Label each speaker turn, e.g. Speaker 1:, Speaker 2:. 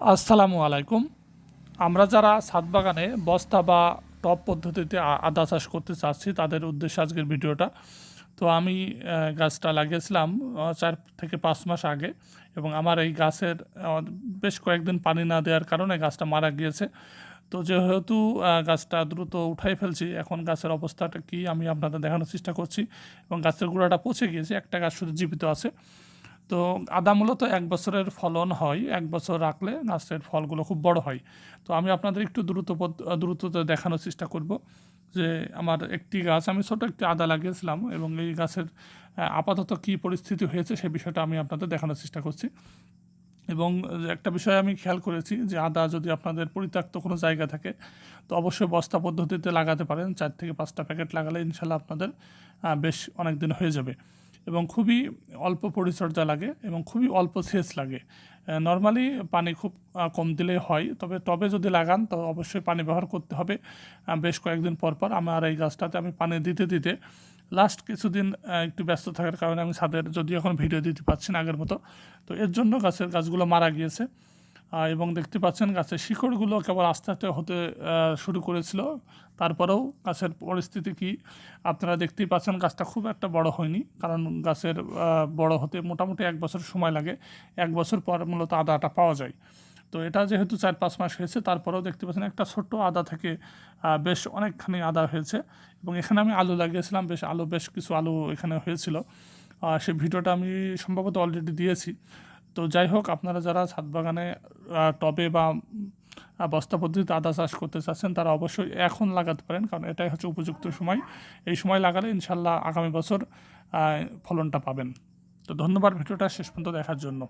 Speaker 1: আসসালামু আলাইকুম। আমরা যারা ছাদ বাগানে বস্তা বা টপ পদ্ধতিতে আদা চাষ করতে চাচ্ছি, তাদের উদ্দেশ্যে আজকের ভিডিওটা। তো আমি গাছটা লাগিয়েছিলাম চার থেকে পাঁচ মাস আগে এবং আমার এই গাছের বেশ কয়েকদিন পানি না দেওয়ার কারণে গাছটা মারা গিয়েছে। তো যেহেতু গাছটা দ্রুত উঠাই ফেলছি, এখন গাছের অবস্থাটা কি আমি আপনাদের দেখানোর চেষ্টা করছি এবং গাছের গোড়াটা পচে গিয়েছে, একটা গাছ শুধু জীবিত আছে। তো আদা মূলত এক বছরের ফলন হয়, এক বছর রাখলে গাছের ফলগুলো খুব বড় হয়। তো আমি আপনাদের একটু দ্রুত দ্রুততে দেখানোর চেষ্টা করব যে আমার একটি গাছ, আমি ছোট একটি আদা লাগিয়েছিলাম এবং এই গাছের আপাতত কী পরিস্থিতি হয়েছে সে বিষয়টা আমি আপনাদের দেখানোর চেষ্টা করছি। এবং একটা বিষয় আমি খেয়াল করেছি যে আদা যদি আপনাদের পরিত্যক্ত কোনো জায়গা থাকে, তো অবশ্যই বস্তা পদ্ধতিতে লাগাতে পারেন। চার থেকে পাঁচটা প্যাকেট লাগালে ইনশাল্লাহ আপনাদের বেশ অনেক দিন হয়ে যাবে। এবং খুবই অল্প পরিচর্যা লাগে এবং খুবই অল্প সেচ লাগে। নর্মালি পানি খুব কম দিলে হয়, তবে টবে যদি লাগান, তো অবশ্যই পানি ব্যবহার করতে হবে। বেশ কয়েকদিন পর পর আমার এই গাছটাতে আমি পানি দিতে দিতে লাস্ট কিছুদিন একটু ব্যস্ত থাকার কারণে আমি ছাদের যদি এখন ভিডিও দিতে পারছি না আগের মতো, তো এর জন্য গাছের, গাছগুলো মারা গিয়েছে। এবং দেখতে পাচ্ছেন গাছের শিকড়গুলো কেবল আস্তে আস্তে হতে শুরু করেছিল। তারপরেও গাছের পরিস্থিতি কি? আপনারা দেখতেই পাচ্ছেন গাছটা খুব একটা বড় হয়নি, কারণ গাছের বড় হতে মোটামুটি এক বছর সময় লাগে। এক বছর পর মূলত আদাটা পাওয়া যায়। তো এটা যেহেতু চার পাঁচ মাস হয়েছে, তারপরেও দেখতে পাচ্ছেন একটা ছোট্ট আদা থেকে বেশ অনেকখানি আদা হয়েছে। এবং এখানে আমি আলু লাগিয়েছিলাম, বেশ আলু, বেশ কিছু আলু এখানে হয়েছিল। সেই ভিডিওটা আমি সম্ভবত অলরেডি দিয়েছি। তো যাই হোক, আপনারা যারা ছাদ বাগানে টবে বা বস্তা পদ্ধতিতে আদা চাষ করতে চাচ্ছেন, তারা অবশ্যই এখন লাগাতে পারেন, কারণ এটাই হচ্ছে উপযুক্ত সময়। এই সময় লাগালে ইনশাল্লাহ আগামী বছর ফলনটা পাবেন। তো ধন্যবাদ, ভিডিওটা শেষ পর্যন্ত দেখার জন্য।